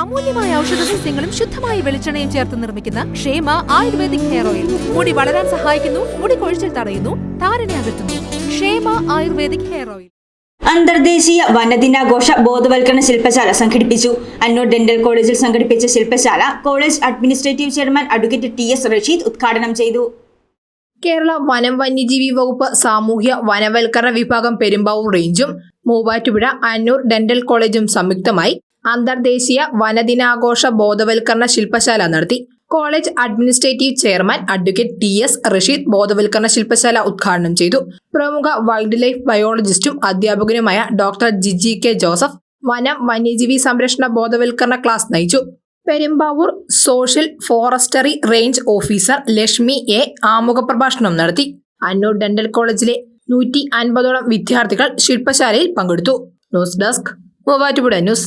അമൂല്യമായ ഔഷധ സസ്യങ്ങളും ശുദ്ധമായ വെളിച്ചെണ്ണയും ചേർത്ത് നിർമ്മിക്കുന്ന ക്ഷേമ ആയുർവേദിക് ഹെയർ ഓയിൽ. മുടി വളരാൻ സഹായിക്കുന്നു മുടി കൊഴിച്ചിൽ തടയുന്നു താരനെ അകറ്റുന്നു. ക്ഷേമ ആയുർവേദിക് ഹെയർ ഓയിൽ. അന്തർദേശീയ വനദിനാഘോഷ ബോധവൽക്കരണ ശില്പശാല സംഘടിപ്പിച്ചു. അന്നൂർ ഡെന്റൽ കോളേജിൽ സംഘടിപ്പിച്ച ശില്പശാല college administrative chairman advocate T S Rasheed ഉദ്ഘാടനം ചെയ്തു. കേരള വനം വന്യജീവി വകുപ്പ് സാമൂഹ്യ വനവൽക്കരണ വിഭാഗം പെരുമ്പാവൂർ റേഞ്ചും മൂവാറ്റുപുഴ അന്നൂർ ഡെന്റൽ കോളേജും സംയുക്തമായി അന്തർദേശീയ വനദിനാഘോഷ ബോധവൽക്കരണ ശില്പശാല നടത്തി. College administrative chairman advocate T S Rasheed ബോധവൽക്കരണ ശില്പശാല ഉദ്ഘാടനം ചെയ്തു. പ്രമുഖ വൈൽഡ് ലൈഫ് ബയോളജിസ്റ്റും അധ്യാപകനുമായ ഡോക്ടർ ജിജി കെ ജോസഫ് വനം വന്യജീവി സംരക്ഷണ ബോധവൽക്കരണ ക്ലാസ് നയിച്ചു. Perumbavoor social forestry range officer Lakshmi A ആമുഖ പ്രഭാഷണം നടത്തി. അന്നൂർ ഡെന്റൽ കോളേജിലെ നൂറ്റി അൻപതോളം വിദ്യാർത്ഥികൾ ശില്പശാലയിൽ പങ്കെടുത്തു. News desk Muvattupuzha news.